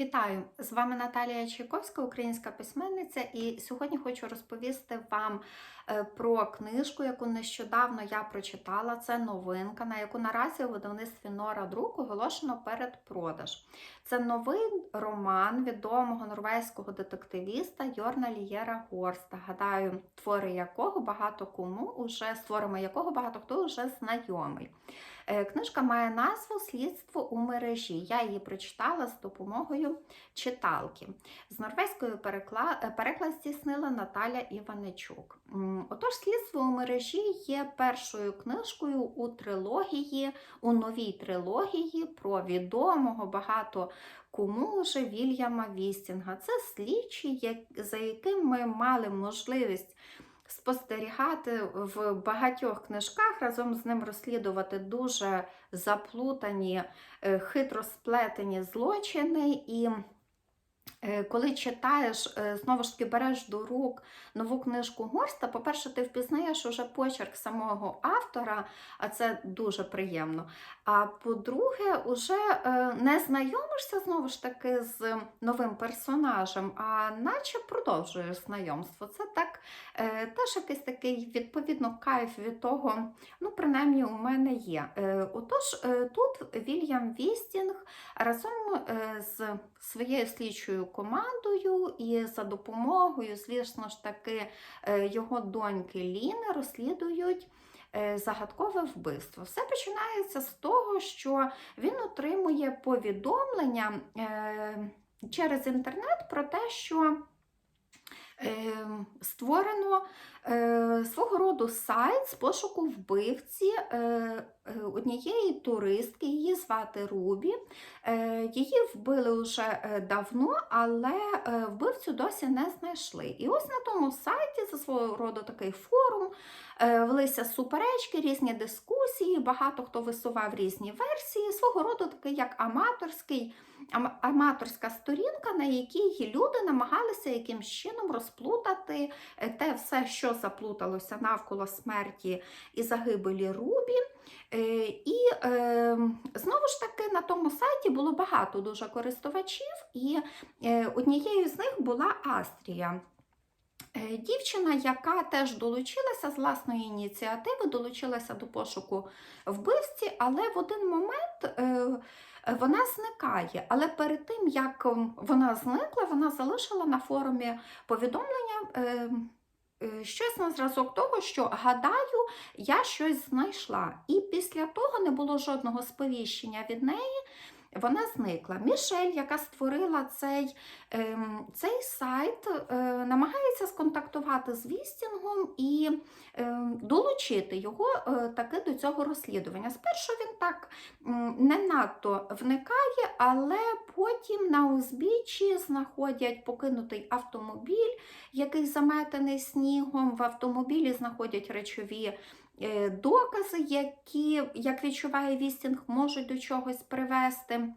Вітаю! З вами Наталія Чайковська, українська письменниця, і сьогодні хочу розповісти вам про книжку, яку нещодавно я прочитала. Це новинка, на яку наразі у видавництві Нора Друк оголошено передпродаж. Це новий роман відомого норвезького детективіста Йорна Лієра Горста. Гадаю, твори якого багато кому уже з творами якого багато хто вже знайомий. Е, Книжка має назву Слідство у мережі. Я її прочитала з допомогою читалки. З норвезької перекла... е, переклад здійснила Наталя Іваничук. Отож, слідство у мережі є першою книжкою у трилогії, у новій трилогії про відомого багато кому вже Вільяма Вістінга. Це слідчий, за яким ми мали можливість спостерігати в багатьох книжках, разом з ним розслідувати дуже заплутані, е, хитро сплетені злочини. І коли читаєш, е, знову ж таки береш до рук нову книжку Горста, по-перше, ти впізнаєш уже почерк самого автора, а це дуже приємно. А по-друге, уже е, не знайомишся знову ж таки з новим персонажем, а наче продовжуєш знайомство. Це так е, теж якийсь такий відповідно кайф від того, ну, принаймні, у мене є. Е, Отож, е, тут Вільям Вістінг разом е, з своєю слідчою командою і за допомогою, звісно ж таки, е, його доньки Ліни розслідують. е, Загадкове вбивство. Все починається з того, що він отримує повідомлення е, через інтернет про те, що створено е, свого роду сайт з пошуку вбивці е, е, однієї туристки, її звати Рубі. Її вбили вже давно, але вбивцю досі не знайшли. І ось на тому сайті, за свого роду такий форум, велися суперечки, різні дискусії, багато хто висував різні версії, свого роду такий як аматорський, ам- аматорська сторінка, на якій люди намагалися якимсь чином розплутати е, те все, що заплуталося навколо смерті і загибелі Рубі. Е, І е, знову ж таки на тому сайті було багато дуже користувачів, і е, однією з них була Астрія. Дівчина, яка теж долучилася з власної ініціативи, долучилася до пошуку вбивці, але в один момент вона зникає. Але перед тим, як вона зникла, вона залишила на форумі повідомлення. е, е, Щось на зразок того, що гадаю, я щось знайшла. І після того не було жодного сповіщення від неї. Вона зникла. Мішель, яка створила цей, ем, цей сайт, е, намагається сконтактувати з Вістінгом і ем, долучити його е, таки до цього розслідування. Спершу він так не надто вникає, але потім на узбіччі знаходять покинутий автомобіль, який заметений снігом. В автомобілі знаходять речові докази, які, як відчуває Вістінг, можуть до чогось привести.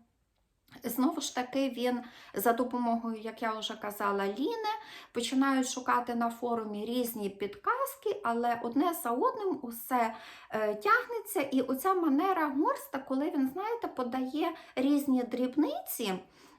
Знову ж таки, він за допомогою, як я вже казала, Ліни починають шукати на форумі різні підказки, але одне за одним усе е, тягнеться. І оця манера горста, коли він, знаєте, подає різні дрібниці,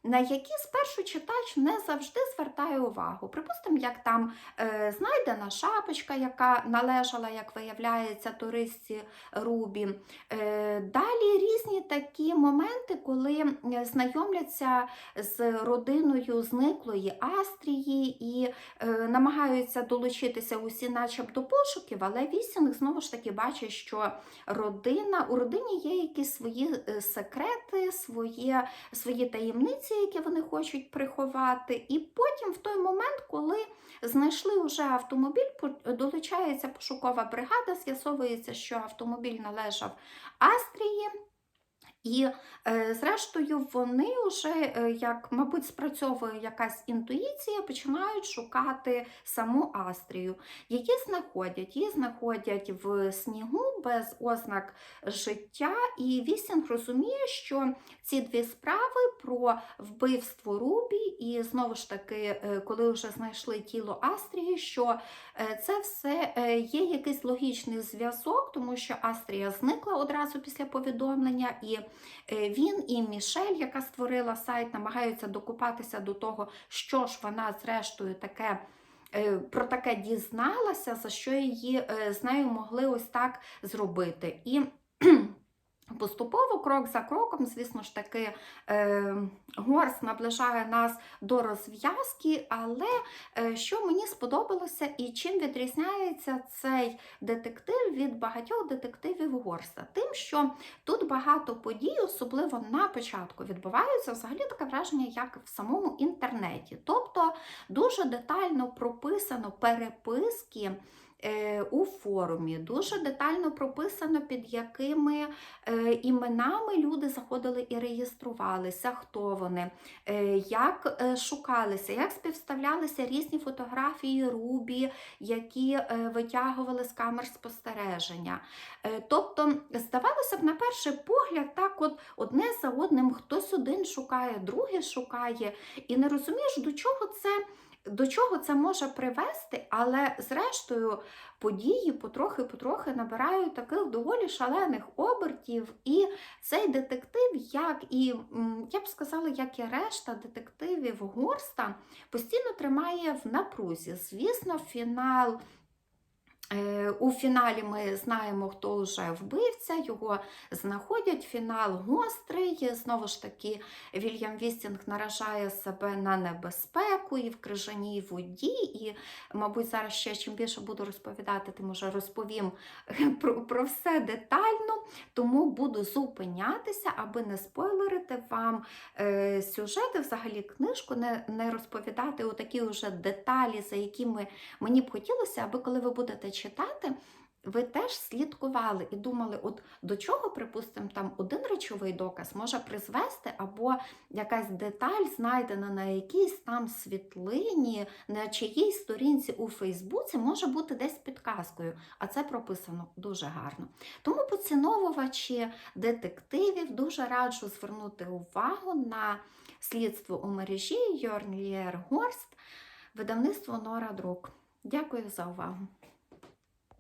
на які спершу читач не завжди звертає увагу. Припустимо, як там е, знайдена шапочка, яка належала, як виявляється, туристці Рубі. Е, далі різні такі моменти, коли е, знайомляться з родиною зниклої Астрії і е, намагаються долучитися усі, начеб до пошуків, але Вісінг знову ж таки бачить, що родина у родині є якісь свої е, секрети, своє, свої таємниці, які вони хочуть приховати. І потім, в той момент, коли знайшли вже автомобіль, долучається пошукова бригада, з'ясовується, що автомобіль належав Астрії. І, е, зрештою, вони вже, е, як, мабуть, спрацьовує якась інтуїція, починають шукати саму Астрію. Її знаходять, її знаходять в снігу без ознак життя. І Вісінг розуміє, що ці дві справи про вбивство Рубі, і знову ж таки, е, коли вже знайшли тіло Астрії, що це все є якийсь логічний зв'язок, тому що Астрія зникла одразу після повідомлення, і він і Мішель, яка створила сайт, намагаються докупатися до того, що ж вона зрештою таке. е, Про таке дізналася, за що її е, з нею могли ось так зробити. І Поступово, крок за кроком, звісно ж таки, е, Горс наближає нас до розв'язки, але е, що мені сподобалося і чим відрізняється цей детектив від багатьох детективів Горса? Тим, що тут багато подій, особливо на початку, відбуваються взагалі таке враження, як в самому інтернеті. Тобто дуже детально прописано переписки у форумі, дуже детально прописано, під якими е, іменами люди заходили і реєструвалися, хто вони, е, як е, шукалися, як співставлялися різні фотографії Рубі, які е, витягували з камер спостереження. Е, Тобто, здавалося б, на перший погляд, так от одне за одним хтось один шукає, другий шукає, і не розумієш, до чого це. До чого це може привести, але зрештою події потрохи-потрохи набирають таких доволі шалених обертів. І цей детектив, як і я б сказала, як і решта детективів Горста, постійно тримає в напрузі. Звісно, фінал. Е, У фіналі ми знаємо, хто вже вбивця, його знаходять. Фінал гострий. Знову ж таки, Вільям Вістінг наражає себе на небезпеку і в крижаній воді. І, мабуть, зараз ще чим більше буду розповідати, тим уже розповім про, про все детально. Тому буду зупинятися, аби не спойлерити вам е, сюжети, взагалі книжку, не, не розповідати такі вже деталі, за якими мені б хотілося, аби коли ви будете читати, ви теж слідкували і думали, от до чого, припустимо, там один речовий доказ може призвести, або якась деталь знайдена на якійсь там світлині, на чиїй сторінці у Фейсбуці, може бути десь підказкою. А це прописано дуже гарно. Тому поціновувачі детективів дуже раджу звернути увагу на слідство у мережі Йорнлієр Горст, видавництво Нора Друк. Дякую за увагу.